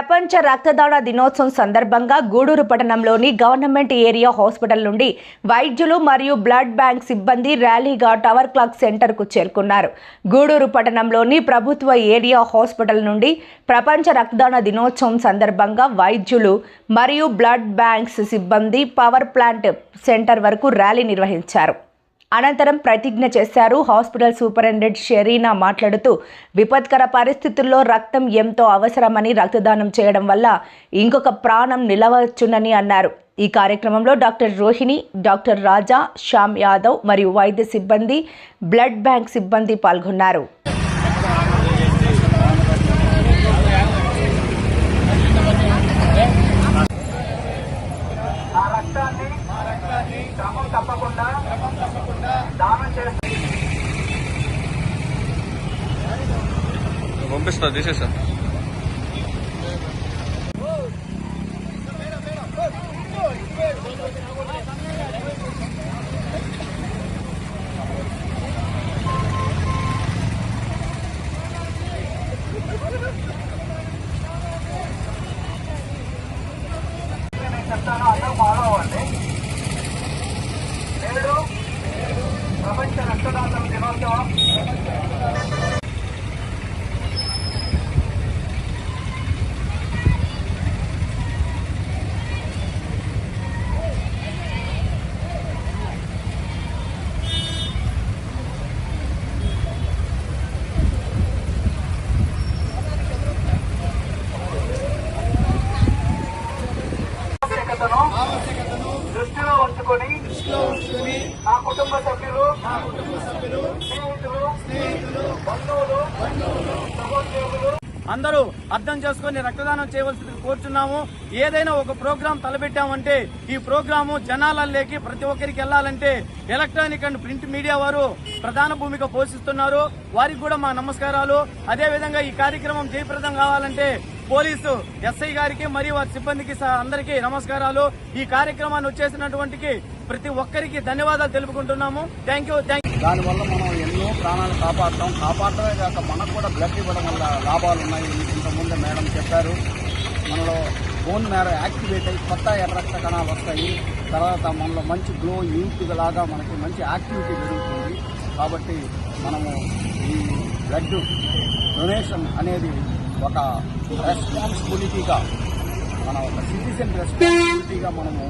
ప్రపంచ రక్తదాన దినోత్సవం సందర్భంగా గూడూరు పట్టణంలోని గవర్నమెంట్ ఏరియా హాస్పిటల్ నుండి వైద్యులు మరియు బ్లడ్ బ్యాంక్ సిబ్బంది ర్యాలీగా టవర్ క్లాక్ సెంటర్కు చేరుకున్నారు. గూడూరు పట్టణంలోని ప్రభుత్వ ఏరియా హాస్పిటల్ నుండి ప్రపంచ రక్తదాన దినోత్సవం సందర్భంగా వైద్యులు మరియు బ్లడ్ బ్యాంక్స్ సిబ్బంది పవర్ ప్లాంట్ సెంటర్ వరకు ర్యాలీ నిర్వహించారు. అనంతరం ప్రతిజ్ఞ చేశారు. హాస్పిటల్ సూపరింటెండెంట్ షెరీనా మాట్లాడుతూ విపత్కర పరిస్థితుల్లో రక్తం ఎంతో అవసరమని రక్తదానం చేయడం వల్ల ఇంకొక ప్రాణం నిలవచ్చునని అన్నారు. ఈ కార్యక్రమంలో డాక్టర్ రోహిణి డాక్టర్ రాజా శ్యామ్ యాదవ్ మరియు వైద్య సిబ్బంది బ్లడ్ బ్యాంక్ సిబ్బంది పాల్గొన్నారు ఆ రక్తాన్ని క్రమం తప్పకుండా దానం చేస్తే పంపిస్తా తీసేసా. నేను చెప్తాను అందరూ ఫాలో అవ్వండి నేడు ప్రపంచ రక్తదాతల దినోత్సవం అందరూ అర్థం చేసుకుని రక్తదానం చేయవలసింది కోరుచున్నాము. ఏదైనా ఒక ప్రోగ్రాం తలపెట్టామంటే ఈ ప్రోగ్రాము జనాలలోకి ప్రతి ఒక్కరికి వెళ్ళాలంటే ఎలక్ట్రానిక్ అండ్ ప్రింట్ మీడియా వారు ప్రధాన భూమిక పోషిస్తున్నారు. వారికి కూడా మా నమస్కారాలు. అదేవిధంగా ఈ కార్యక్రమం జయప్రదం కావాలంటే పోలీసు ఎస్ఐ గారికి మరియు వారి సిబ్బందికి స- అందరికీ నమస్కారాలు. ఈ కార్యక్రమాన్ని వచ్చేసినటువంటి ప్రతి ఒక్కరికి ధన్యవాదాలు తెలుపుకుంటున్నాము. థ్యాంక్ యూ థ్యాంక్ దానివల్ల మనం ఎన్నో ప్రాణాలు కాపాడతాం. కాపాడటమే కాక మనకు కూడా బ్లడ్ ఇవ్వడం వల్ల లాభాలు ఉన్నాయి ఇంతకుముందు మేడం చెప్పారు. మనలో బోన్ మేర యాక్టివేట్ అయ్యి కొత్త ఎర్రక్త కణాలు వస్తాయి. తర్వాత మనలో మంచి గ్లో యూత్ లాగా మనకి మంచి యాక్టివిటీ పెరుగుతుంది. కాబట్టి మనము ఈ బ్లడ్ డొనేషన్ అనేది ఒక రెస్పాన్సిబిలిటీగా మన ఒక సిటిజన్ రెస్పాన్సిబిలిటీగా మనము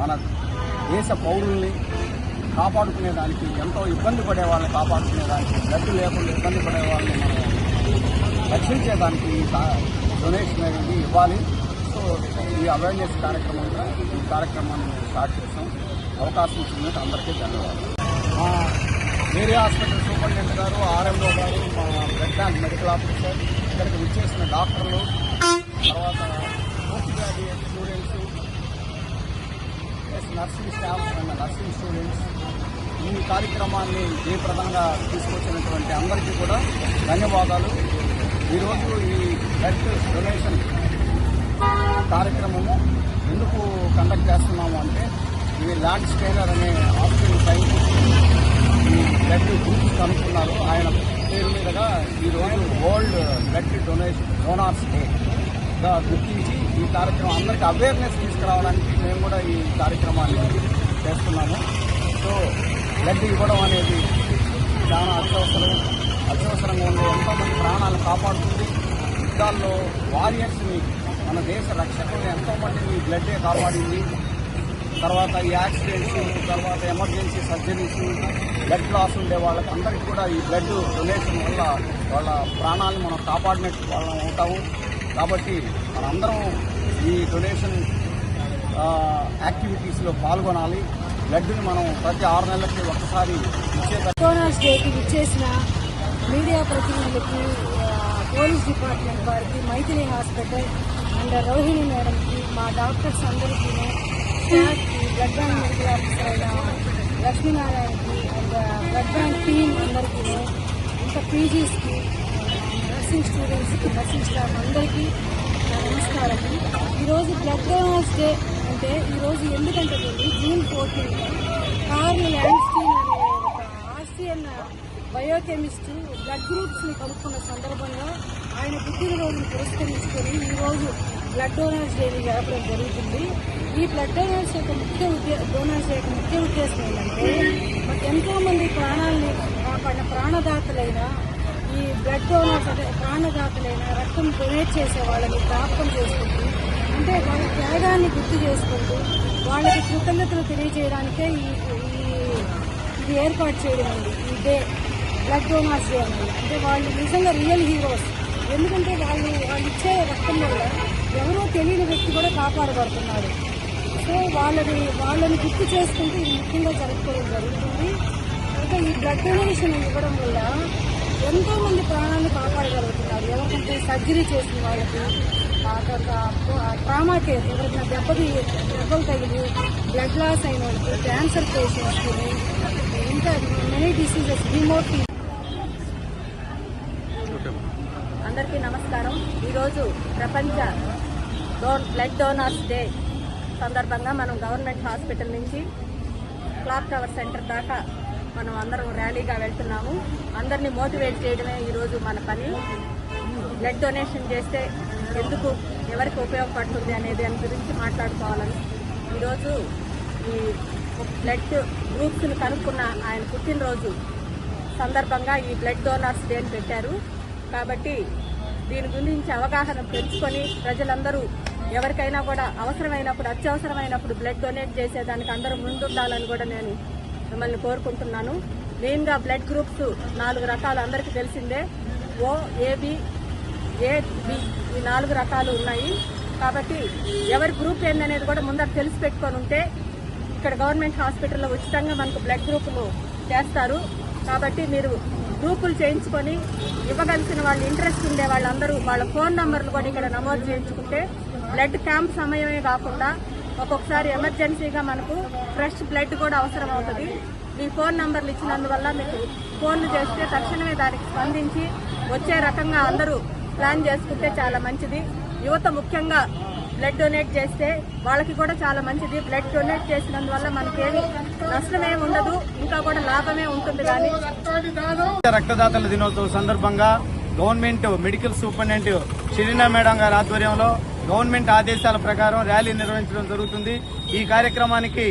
మన దేశ పౌరుల్ని కాపాడుకునేదానికి ఎంతో ఇబ్బంది పడే వాళ్ళని కాపాడుకునేదానికి గడ్డు లేకుండా ఇబ్బంది పడే వాళ్ళని మనం రక్షించేదానికి డొనేషన్ అనేది ఇవ్వాలి. సో ఈ అవేర్నెస్ కార్యక్రమం ఈ కార్యక్రమాన్ని మేము స్టార్ట్ చేసాం. అవకాశం ఇచ్చినందుకు అందరికీ ధన్యవాదాలు. మా ఏరియా హాస్పిటల్ సూపరింటెండెంట్ గారు ఆర్ఎంఓ గారు మా బ్లడ్ బ్యాంక్ మెడికల్ ఆఫీసర్ ఇక్కడికి విచ్చేసిన డాక్టర్లు తర్వాత post graduate students plus nursing staff and nursing students ఈ కార్యక్రమాన్ని జయప్రదంగా తీసుకొచ్చినటువంటి అందరికీ కూడా ధన్యవాదాలు. ఈరోజు ఈ బ్లడ్ డొనేషన్ కార్యక్రమము ఎందుకు కండక్ట్ చేస్తున్నాము అంటే ఇది ల్యాండ్ స్టైనర్ అనే హాస్పిటల్ సైంటిస్ట్ ఈ బ్లడ్ గ్రూప్స్ కనుక్కున్నారు. ఆయన పేరు మీదుగా ఈరోజు world blood donation donors day గుర్తించి కార్యక్రమం అందరికీ అవేర్నెస్ తీసుకురావడానికి మేము కూడా ఈ కార్యక్రమాన్ని చేస్తున్నాము. సో బ్లడ్ ఇవ్వడం అనేది చాలా అత్యవసరం అత్యవసరంగా ఉండే ఎంతోమంది ప్రాణాలు కాపాడుతుంది. యుద్ధాల్లో వారియర్స్ని మన దేశ రక్షకుల్ని ఎంతోమందిని బ్లడ్డే కాపాడింది. తర్వాత ఈ యాక్సిడెంట్స్ తర్వాత ఎమర్జెన్సీ సర్జరీస్ బ్లడ్ లాస్ ఉండే వాళ్ళకి అందరికీ కూడా ఈ బ్లడ్ డొనేషన్ వల్ల వాళ్ళ ప్రాణాలను మనం కాపాడినట్టు వాళ్ళం అవుతాము. కాబట్టి మనందరం ఈ డొనేషన్ యాక్టివిటీస్లో పాల్గొనాలి. బ్లడ్ని మనం ప్రతి ఆరు నెలలకి ఒకసారి ఇచ్చే డోనర్స్ డేకి మీడియా ప్రతినిధులకి పోలీస్ డిపార్ట్మెంట్ వారికి మైథిలి హాస్పిటల్ అండ్ రోహిణి మేడంకి మా డాక్టర్స్ అందరికీ స్టాఫ్కి బ్లడ్ బ్యాంక్ మెడికల్ ఆఫీసర్ అయిన లక్ష్మీనారాయణకి అండ్ బ్లడ్ బ్యాంక్ టీమ్ అందరికీ ఇంకా పీజీస్కి నర్సింగ్ స్టూడెంట్స్కి నర్సింగ్ స్టాఫ్ అందరికీ నా నమస్కారం ఈరోజు బ్లడ్ డోనర్స్ డే అంటే ఈరోజు ఎందుకంటే జూన్ ఫోర్టీన్ కార్ల్ ల్యాండ్స్టీన్ అనే ఒక ఆస్ట్రియన్ బయోకెమిస్ట్ బ్లడ్ గ్రూప్స్ని కనుక్కున్న సందర్భంగా ఆయన పుట్టినరోజును పురస్కరించుకొని ఈ రోజు బ్లడ్ డోనర్స్ డే జరపడం జరుగుతుంది. ఈ బ్లడ్ డోనర్స్ యొక్క ముఖ్య ఉద్దే డోనర్స్ యొక్క ముఖ్య ఉద్దేశం ఏంటంటే ఎంతోమంది ప్రాణాలని కాపాడిన ప్రాణదాతలైన ఈ బ్లడ్ డోనర్స్ అంటే ప్రాణదాతలైన రక్తం డొనేట్ చేసే వాళ్ళని జ్ఞాపకం చేసుకుంటూ అంటే వాళ్ళ త్యాగాన్ని గుర్తు చేసుకుంటూ వాళ్ళకి కృతజ్ఞతలు తెలియజేయడానికే ఈ ఈ ఇది ఏర్పాటు చేయడం అండి ఈ డే బ్లడ్ డోనర్స్ డే అనేది. అంటే వాళ్ళు నిజంగా రియల్ హీరోస్ ఎందుకంటే వాళ్ళు వాళ్ళు ఇచ్చే రక్తం వల్ల ఎవరో తెలియని వ్యక్తి కూడా కాపాడబడుతున్నారు. సో వాళ్ళని వాళ్ళని గుర్తు చేసుకుంటూ ఇది ముఖ్యంగా జరుపుకోవడం జరుగుతుంది. అయితే ఈ బ్లడ్ డొనేషన్ ఇవ్వడం వల్ల ఎంతోమంది ప్రాణాలను కాపాడగలుగుతున్నారు. ఎవరికంటే సర్జరీ చేసిన వాళ్ళకి ట్రామా కేర్ ఎవరికైనా దెబ్బలు దెబ్బలు తగిలి బ్లడ్ లాస్ అయిన వాళ్ళకి క్యాన్సర్ పేషెంట్స్కి ఇంకా మెనీ డిసీజెస్ రిమోట్ అందరికీ నమస్కారం. ఈరోజు ప్రపంచ డోన్ బ్లడ్ డోనర్స్ డే సందర్భంగా మనం గవర్నమెంట్ హాస్పిటల్ నుంచి క్లాక్ టవర్ సెంటర్ దాకా మనం అందరం ర్యాలీగా వెళ్తున్నాము. అందరినీ మోటివేట్ చేయడమే ఈరోజు మన పని. బ్లడ్ డొనేషన్ చేస్తే ఎందుకు ఎవరికి ఉపయోగపడుతుంది అనేది దాని గురించి మాట్లాడుకోవాలని. ఈరోజు ఈ బ్లడ్ గ్రూప్స్ని కనుక్కున్న ఆయన పుట్టినరోజు సందర్భంగా ఈ బ్లడ్ డోనర్స్ డేని పెట్టారు. కాబట్టి దీని గురించి అవగాహన పెంచుకొని ప్రజలందరూ ఎవరికైనా కూడా అవసరమైనప్పుడు అత్యవసరమైనప్పుడు బ్లడ్ డొనేట్ చేసేదానికి అందరూ ముందుండాలని కూడా నేను మిమ్మల్ని కోరుకుంటున్నాను. మెయిన్గా బ్లడ్ గ్రూప్స్ నాలుగు రకాలు అందరికీ తెలిసిందే. ఓ ఏబి ఏ బి ఈ నాలుగు రకాలు ఉన్నాయి. కాబట్టి ఎవరి గ్రూప్ ఏందనేది కూడా ముందర తెలిసి పెట్టుకొని ఉంటే ఇక్కడ గవర్నమెంట్ హాస్పిటల్లో ఉచితంగా మనకు బ్లడ్ గ్రూపులు చేస్తారు. కాబట్టి మీరు గ్రూపులు చేయించుకొని ఇవ్వగలిసిన వాళ్ళు ఇంట్రెస్ట్ ఉండే వాళ్ళందరూ వాళ్ళ ఫోన్ నంబర్లు కూడా ఇక్కడ నమోదు చేయించుకుంటే బ్లడ్ క్యాంప్ సమయమే కాకుండా ఒక్కొక్కసారి ఎమర్జెన్సీగా మనకు ఫ్రెష్ బ్లడ్ కూడా అవసరం అవుతుంది. మీ ఫోన్ నంబర్లు ఇచ్చినందువల్ల మీకు ఫోన్లు చేస్తే తక్షణమే దానికి స్పందించి వచ్చే రకంగా అందరూ ప్లాన్ చేసుకుంటే చాలా మంచిది. యువత ముఖ్యంగా బ్లడ్ డొనేట్ చేస్తే వాళ్ళకి కూడా చాలా మంచిది. బ్లడ్ డొనేట్ చేసినందువల్ల మనకేమి నష్టమేమి ఉండదు ఇంకా కూడా లాభమే ఉంటుంది కానీ. రక్తదాతల దినోత్సవం సందర్భంగా government medical superintendent Shirina madam గారి ఆధ్వర్యంలో గవర్నమెంట్ ఆదేశాల ప్రకారం ర్యాలీ నిర్వహించడం జరుగుతుంది. ఈ కార్యక్రమానికి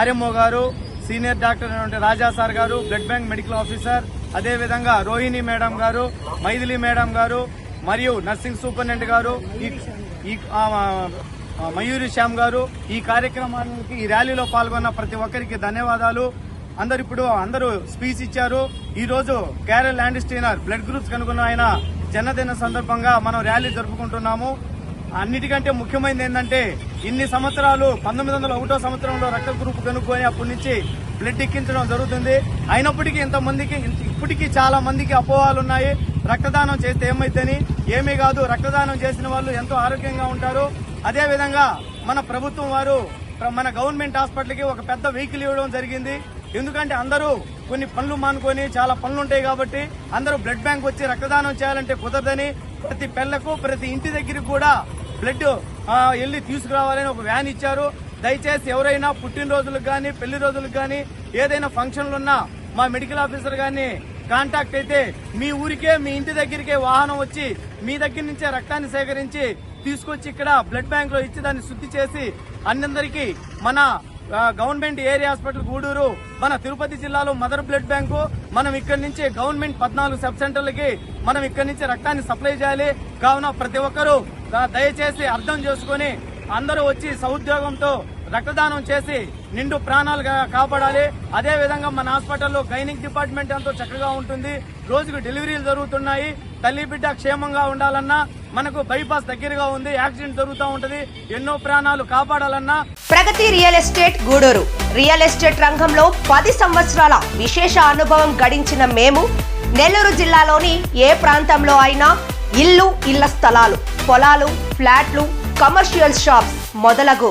ఆర్ఎంఓ గారు సీనియర్ డాక్టర్ అయినటువంటి Raja sir garu blood bank medical officer అదేవిధంగా రోహిణి మేడం గారు మైథిలి మేడం గారు మరియు నర్సింగ్ సూపరింటెండెంట్ గారు ఈ- మయూరి శ్యామ్ గారు ఈ కార్యక్రమానికి ఈ ర్యాలీలో పాల్గొన్న ప్రతి ఒక్కరికి ధన్యవాదాలు. అందరు ఇప్పుడు అందరూ స్పీచ్ ఇచ్చారు. ఈ రోజు Karl Landsteiner blood groups కనుగొన్న ఆయన జన్మదిన సందర్భంగా మనం ర్యాలీ జరుపుకుంటున్నాము. అన్నిటికంటే ముఖ్యమైనది ఏంటంటే ఇన్ని సంవత్సరాలు పంతొమ్మిది వందల ఒకటో సంవత్సరంలో రక్త గ్రూప్ కనుక్కొని అప్పటి నుంచి బ్లడ్ ఎక్కించడం జరుగుతుంది. అయినప్పటికీ ఇంతమందికి ఇప్పటికీ చాలా మందికి అపోహాలు ఉన్నాయి రక్తదానం చేస్తే ఏమైందని ఏమీ కాదు రక్తదానం చేసిన వాళ్ళు ఎంతో ఆరోగ్యంగా ఉంటారు. అదే విధంగా మన ప్రభుత్వం వారు మన గవర్నమెంట్ హాస్పిటల్కి ఒక పెద్ద వెహికల్ ఇవ్వడం జరిగింది. ఎందుకంటే అందరూ కొన్ని పనులు మానుకొని చాలా పనులు ఉంటాయి కాబట్టి అందరూ బ్లడ్ బ్యాంక్ వచ్చి రక్తదానం చేయాలంటే కుదరదని ప్రతి పిల్లకు ప్రతి ఇంటి దగ్గరికి కూడా బ్లడ్ వెళ్ళి తీసుకురావాలని ఒక వ్యాన్ ఇచ్చారు. దయచేసి ఎవరైనా పుట్టినరోజులకు కానీ పెళ్ళి రోజులకు కానీ ఏదైనా ఫంక్షన్లు ఉన్నా మా మెడికల్ ఆఫీసర్ కానీ కాంటాక్ట్ అయితే మీ ఊరికే మీ ఇంటి దగ్గరికే వాహనం వచ్చి మీ దగ్గర నుంచే రక్తాన్ని సేకరించి తీసుకొచ్చి ఇక్కడ బ్లడ్ బ్యాంక్లో ఇచ్చి దాన్ని శుద్ధి చేసి అన్నందరికీ మన గవర్నమెంట్ ఏరియా హాస్పిటల్ గూడూరు మన తిరుపతి జిల్లాలో మదర్ బ్లడ్ బ్యాంకు మనం ఇక్కడి నుంచి గవర్నమెంట్ పద్నాలుగు సబ్ సెంటర్లకి మనం ఇక్కడి నుంచి రక్తాన్ని సప్లై చేయాలి. కావున ప్రతి ఒక్కరూ దయచేసి అర్థం చేసుకొని అందరూ వచ్చి సౌద్యోగంతో రక్తదానం చేసి నిండు ప్రాణాలు కాపాడాలి. అదే విధంగా మన హాస్పిటల్లో గైనిక్ డిపార్ట్మెంట్ ఎంతో చక్కగా ఉంటుంది. రోజుకు డెలివరీలు జరుగుతున్నాయి. తల్లి బిడ్డ క్షేమంగా ఉండాలన్నా మనకు బైపాస్ దగ్గరగా ఉంది యాక్సిడెంట్ జరుగుతూ ఉంటది. ఎన్నో ప్రాణాలు కాపాడాలన్నా. Pragati real estate Gudur. Real estate రంగంలో పది సంవత్సరాల విశేష అనుభవం గడించిన మేము నెల్లూరు జిల్లాలోని ఏ ప్రాంతంలో అయినా ఇల్లు ఇళ్ళ స్థలాలు పొలాలు ఫ్లాట్లు కమర్షియల్ షాప్స్ మొదలగు